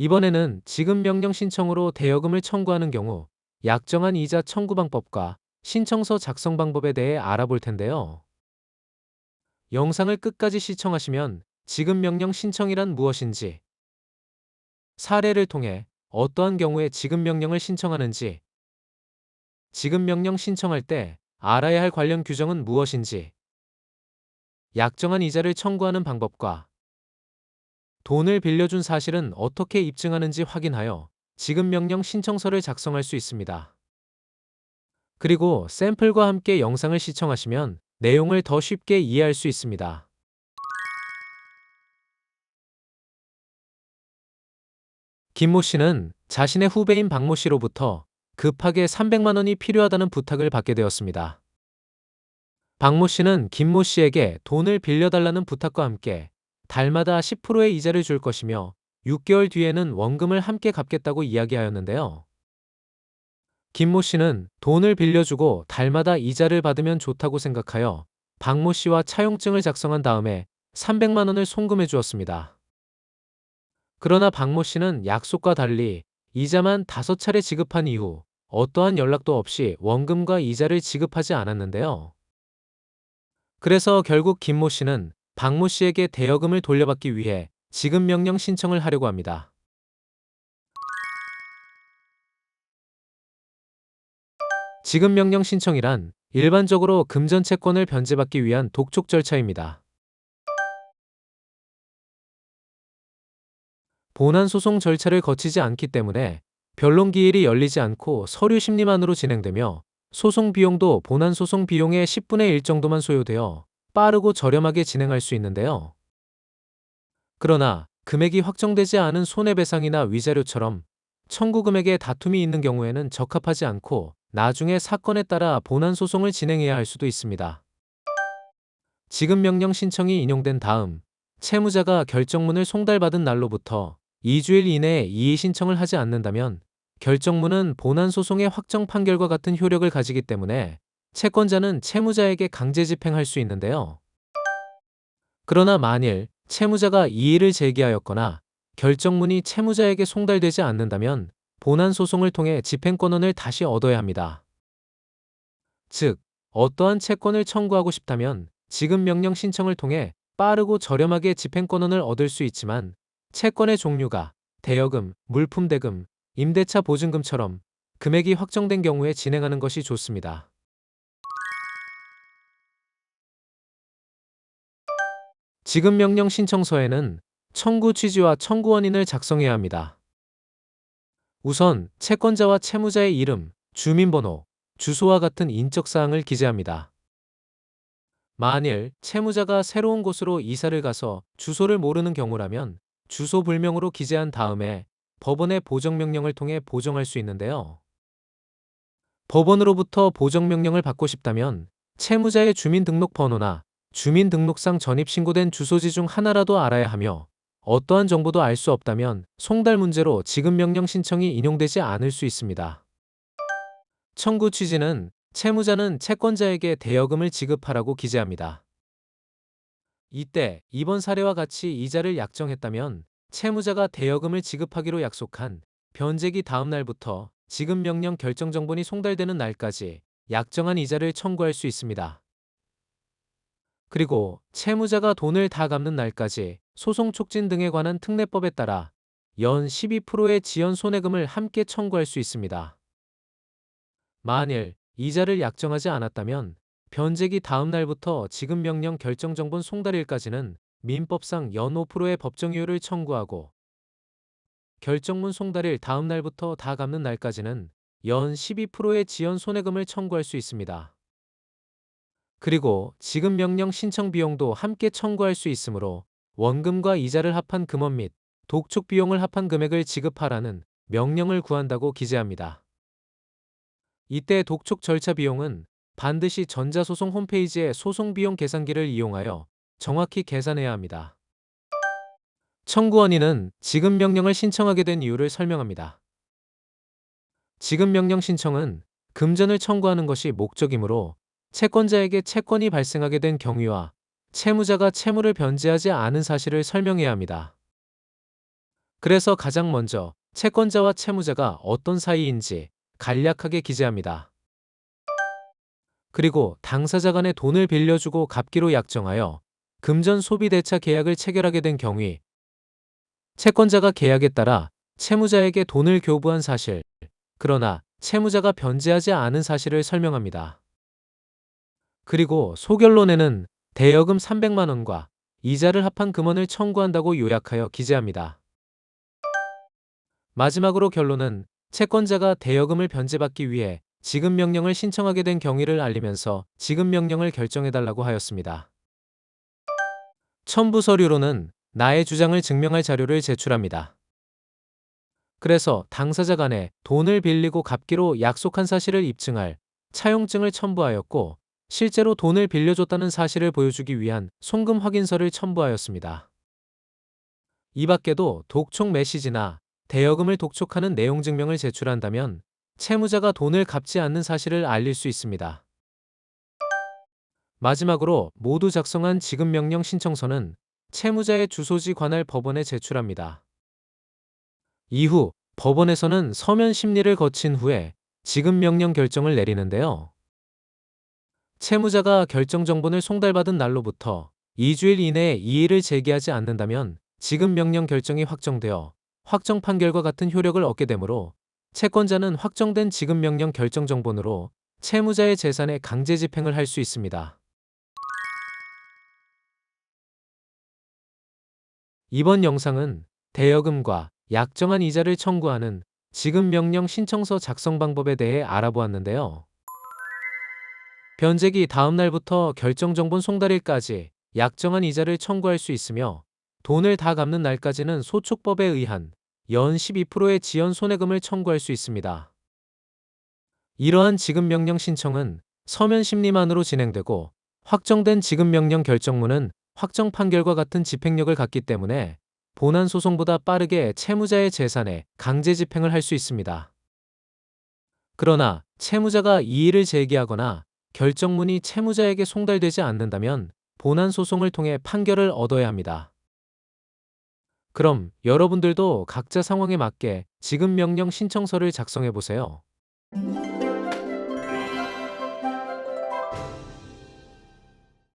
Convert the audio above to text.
이번에는 지급 명령 신청으로 대여금을 청구하는 경우 약정한 이자 청구 방법과 신청서 작성 방법에 대해 알아볼 텐데요. 영상을 끝까지 시청하시면 지급 명령 신청이란 무엇인지, 사례를 통해 어떠한 경우에 지급 명령을 신청하는지, 지급 명령 신청할 때 알아야 할 관련 규정은 무엇인지, 약정한 이자를 청구하는 방법과 돈을 빌려준 사실은 어떻게 입증하는지 확인하여 지급 명령 신청서를 작성할 수 있습니다. 그리고 샘플과 함께 영상을 시청하시면 내용을 더 쉽게 이해할 수 있습니다. 김모 씨는 자신의 후배인 박모 씨로부터 급하게 300만 원이 필요하다는 부탁을 받게 되었습니다. 박모 씨는 김모 씨에게 돈을 빌려달라는 부탁과 함께 달마다 10%의 이자를 줄 것이며 6개월 뒤에는 원금을 함께 갚겠다고 이야기하였는데요. 김모 씨는 돈을 빌려주고 달마다 이자를 받으면 좋다고 생각하여 박모 씨와 차용증을 작성한 다음에 300만 원을 송금해 주었습니다. 그러나 박모 씨는 약속과 달리 이자만 5차례 지급한 이후 어떠한 연락도 없이 원금과 이자를 지급하지 않았는데요. 그래서 결국 김모 씨는 박모 씨에게 대여금을 돌려받기 위해 지급 명령 신청을 하려고 합니다. 지급 명령 신청이란 일반적으로 금전 채권을 변제받기 위한 독촉 절차입니다. 본안 소송 절차를 거치지 않기 때문에 변론 기일이 열리지 않고 서류 심리만으로 진행되며 소송 비용도 본안 소송 비용의 10분의 1 정도만 소요되어 빠르고 저렴하게 진행할 수 있는데요. 그러나 금액이 확정되지 않은 손해배상이나 위자료처럼 청구 금액에 다툼이 있는 경우에는 적합하지 않고 나중에 사건에 따라 본안 소송을 진행해야 할 수도 있습니다. 지급 명령 신청이 인용된 다음 채무자가 결정문을 송달받은 날로부터 2주일 이내에 이의 신청을 하지 않는다면 결정문은 본안 소송의 확정 판결과 같은 효력을 가지기 때문에 채권자는 채무자에게 강제 집행할 수 있는데요. 그러나 만일 채무자가 이의를 제기하였거나 결정문이 채무자에게 송달되지 않는다면 본안 소송을 통해 집행권원을 다시 얻어야 합니다. 즉, 어떠한 채권을 청구하고 싶다면 지급 명령 신청을 통해 빠르고 저렴하게 집행권원을 얻을 수 있지만 채권의 종류가 대여금, 물품대금, 임대차 보증금처럼 금액이 확정된 경우에 진행하는 것이 좋습니다. 지급 명령 신청서에는 청구 취지와 청구 원인을 작성해야 합니다. 우선 채권자와 채무자의 이름, 주민번호, 주소와 같은 인적사항을 기재합니다. 만일 채무자가 새로운 곳으로 이사를 가서 주소를 모르는 경우라면 주소 불명으로 기재한 다음에 법원의 보정명령을 통해 보정할 수 있는데요. 법원으로부터 보정명령을 받고 싶다면 채무자의 주민등록번호나 주민등록상 전입신고된 주소지 중 하나라도 알아야 하며 어떠한 정보도 알 수 없다면 송달 문제로 지급 명령 신청이 인용되지 않을 수 있습니다. 청구 취지는 채무자는 채권자에게 대여금을 지급하라고 기재합니다. 이때 이번 사례와 같이 이자를 약정했다면 채무자가 대여금을 지급하기로 약속한 변제기 다음 날부터 지급 명령 결정 정본이 송달되는 날까지 약정한 이자를 청구할 수 있습니다. 그리고 채무자가 돈을 다 갚는 날까지 소송 촉진 등에 관한 특례법에 따라 연 12%의 지연 손해금을 함께 청구할 수 있습니다. 만일 이자를 약정하지 않았다면 변제기 다음 날부터 지급 명령 결정 정본 송달일까지는 민법상 연 5%의 법정이율을 청구하고 결정문 송달일 다음 날부터 다 갚는 날까지는 연 12%의 지연 손해금을 청구할 수 있습니다. 그리고 지급 명령 신청 비용도 함께 청구할 수 있으므로 원금과 이자를 합한 금원 및 독촉 비용을 합한 금액을 지급하라는 명령을 구한다고 기재합니다. 이때 독촉 절차 비용은 반드시 전자소송 홈페이지의 소송비용 계산기를 이용하여 정확히 계산해야 합니다. 청구원인은 지급 명령을 신청하게 된 이유를 설명합니다. 지급 명령 신청은 금전을 청구하는 것이 목적이므로 채권자에게 채권이 발생하게 된 경위와 채무자가 채무를 변제하지 않은 사실을 설명해야 합니다. 그래서 가장 먼저 채권자와 채무자가 어떤 사이인지 간략하게 기재합니다. 그리고 당사자 간에 돈을 빌려주고 갚기로 약정하여 금전 소비 대차 계약을 체결하게 된 경위 채권자가 계약에 따라 채무자에게 돈을 교부한 사실 그러나 채무자가 변제하지 않은 사실을 설명합니다. 그리고 소결론에는 대여금 300만 원과 이자를 합한 금원을 청구한다고 요약하여 기재합니다. 마지막으로 결론은 채권자가 대여금을 변제받기 위해 지급 명령을 신청하게 된 경위를 알리면서 지급 명령을 결정해달라고 하였습니다. 첨부 서류로는 나의 주장을 증명할 자료를 제출합니다. 그래서 당사자 간에 돈을 빌리고 갚기로 약속한 사실을 입증할 차용증을 첨부하였고 실제로 돈을 빌려줬다는 사실을 보여주기 위한 송금 확인서를 첨부하였습니다. 이 밖에도 독촉 메시지나 대여금을 독촉하는 내용 증명을 제출한다면 채무자가 돈을 갚지 않는 사실을 알릴 수 있습니다. 마지막으로 모두 작성한 지급명령 신청서는 채무자의 주소지 관할 법원에 제출합니다. 이후 법원에서는 서면 심리를 거친 후에 지급명령 결정을 내리는데요. 채무자가 결정 정본을 송달받은 날로부터 2주일 이내에 이의를 제기하지 않는다면 지급 명령 결정이 확정되어 확정 판결과 같은 효력을 얻게 되므로 채권자는 확정된 지급 명령 결정 정본으로 채무자의 재산에 강제 집행을 할 수 있습니다. 이번 영상은 대여금과 약정한 이자를 청구하는 지급 명령 신청서 작성 방법에 대해 알아보았는데요. 변제기 다음 날부터 결정 정본 송달일까지 약정한 이자를 청구할 수 있으며 돈을 다 갚는 날까지는 소촉법에 의한 연 12%의 지연 손해금을 청구할 수 있습니다. 이러한 지급명령 신청은 서면 심리만으로 진행되고 확정된 지급명령 결정문은 확정 판결과 같은 집행력을 갖기 때문에 본안 소송보다 빠르게 채무자의 재산에 강제 집행을 할 수 있습니다. 그러나 채무자가 이의를 제기하거나 결정문이 채무자에게 송달되지 않는다면 본안 소송을 통해 판결을 얻어야 합니다. 그럼 여러분들도 각자 상황에 맞게 지급 명령 신청서를 작성해 보세요.